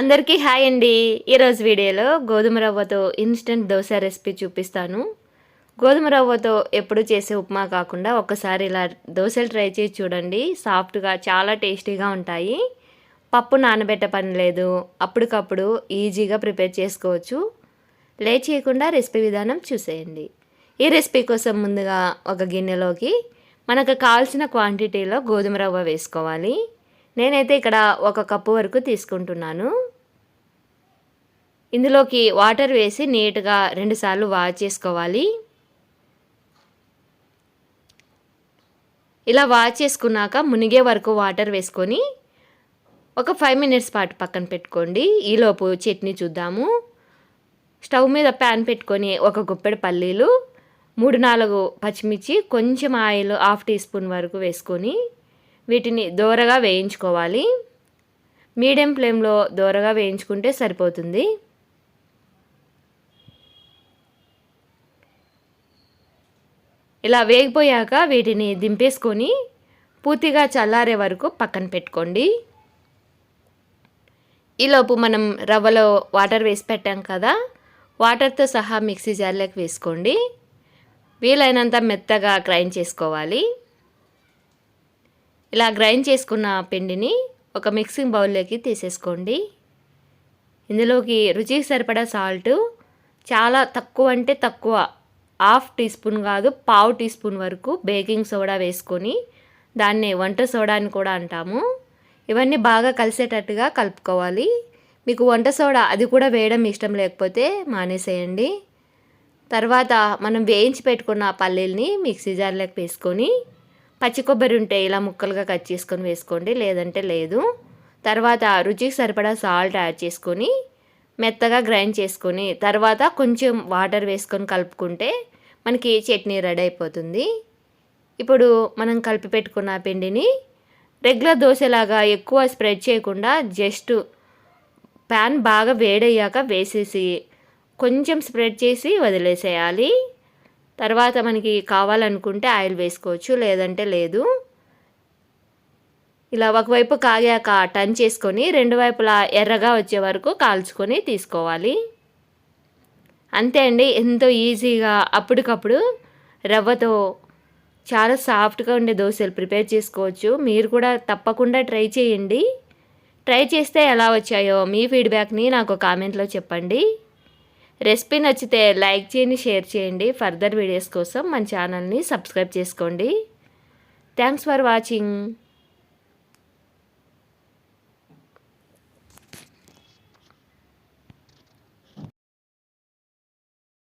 అందరికీ హాయ్ అండి. ఈరోజు వీడియోలో గోధుమ రవ్వతో ఇన్స్టెంట్ దోశ రెసిపీ చూపిస్తాను. గోధుమ రవ్వతో ఎప్పుడు చేసే ఉప్మా కాకుండా ఒకసారి ఇలా దోశలు ట్రై చేసి చూడండి. సాఫ్ట్గా చాలా టేస్టీగా ఉంటాయి. పప్పు నానబెట్ట పని లేదు. అప్పటికప్పుడు ఈజీగా ప్రిపేర్ చేసుకోవచ్చు. లేట్ చేయకుండా రెసిపీ విధానం చూసేయండి. ఈ రెసిపీ కోసం ముందుగా ఒక గిన్నెలోకి మనకు కావాల్సిన క్వాంటిటీలో గోధుమ రవ్వ వేసుకోవాలి. నేనైతే ఇక్కడ ఒక కప్పు వరకు తీసుకుంటున్నాను. ఇందులోకి వాటర్ వేసి నీట్గా రెండుసార్లు వాష్ చేసుకోవాలి. ఇలా వాష్ చేసుకున్నాక మునిగే వరకు వాటర్ వేసుకొని ఒక ఫైవ్ మినిట్స్ పాటు పక్కన పెట్టుకోండి. ఈలోపు చట్నీ చూద్దాము. స్టవ్ మీద ప్యాన్ పెట్టుకొని ఒక గుప్పెడు పల్లీలు మూడు నాలుగు పచ్చిమిర్చి కొంచెం ఆయిల్ హాఫ్ టీ స్పూన్ వరకు వేసుకొని వీటిని దోరగా వేయించుకోవాలి. మీడియం ఫ్లేమ్లో దోరగా వేయించుకుంటే సరిపోతుంది. ఇలా వేగిపోయాక వీటిని దింపేసుకొని పూర్తిగా చల్లారే వరకు పక్కన పెట్టుకోండి. ఈలోపు మనం రవ్వలో వాటర్ వేసి పెట్టాం కదా వాటర్తో సహా మిక్సీ జార్లోకి వేసుకోండి. వీలైనంత మెత్తగా గ్రైండ్ చేసుకోవాలి. ఇలా గ్రైండ్ చేసుకున్న పిండిని ఒక మిక్సింగ్ బౌల్లోకి తీసేసుకోండి. ఇందులోకి రుచికి సరిపడా సాల్ట్ చాలా తక్కువ అంటే తక్కువ హాఫ్ టీ స్పూన్ కాదు పావు టీ స్పూన్ వరకు బేకింగ్ సోడా వేసుకొని దాన్ని వంట సోడా అని కూడా అంటాము. ఇవన్నీ బాగా కలిసేటట్టుగా కలుపుకోవాలి. మీకు వంట సోడా అది కూడా వేయడం ఇష్టం లేకపోతే మానేసేయండి. తర్వాత మనం వేయించి పెట్టుకున్న పల్లీల్ని మిక్సీ జార్లోకి వేసుకొని పచ్చి కొబ్బరి ఉంటే ఇలా ముక్కలుగా కట్ చేసుకొని వేసుకోండి లేదంటే లేదు. తర్వాత రుచికి సరిపడా సాల్ట్ యాడ్ చేసుకొని మెత్తగా గ్రైండ్ చేసుకొని తర్వాత కొంచెం వాటర్ వేసుకొని కలుపుకుంటే మనకి చట్నీ రెడీ అయిపోతుంది. ఇప్పుడు మనం కలిపి పెట్టుకున్న పిండిని రెగ్యులర్ దోశలాగా ఎక్కువ స్ప్రెడ్ చేయకుండా జస్ట్ ప్యాన్ బాగా వేడయ్యాక వేసేసి కొంచెం స్ప్రెడ్ చేసి వదిలేసేయాలి. తర్వాత మనకి కావాలనుకుంటే ఆయిల్ వేసుకోవచ్చు లేదంటే లేదు. ఇలా ఒకవైపు కాగాక టర్న్ చేసుకొని రెండు వైపులా ఎర్రగా వచ్చే వరకు కాల్చుకొని తీసుకోవాలి. అంతే అండి ఎంతో ఈజీగా అప్పటికప్పుడు రవ్వతో చాలా సాఫ్ట్గా ఉండే దోశలు ప్రిపేర్ చేసుకోవచ్చు. మీరు కూడా తప్పకుండా ట్రై చేయండి. ట్రై చేస్తే ఎలా వచ్చాయో మీ ఫీడ్బ్యాక్ని నాకు కామెంట్లో చెప్పండి. రెసిపీ నచ్చితే లైక్ చేయండి షేర్ చేయండి. ఫర్దర్ వీడియోస్ కోసం మన ఛానల్ని సబ్స్క్రైబ్ చేసుకోండి. Thanks for watching.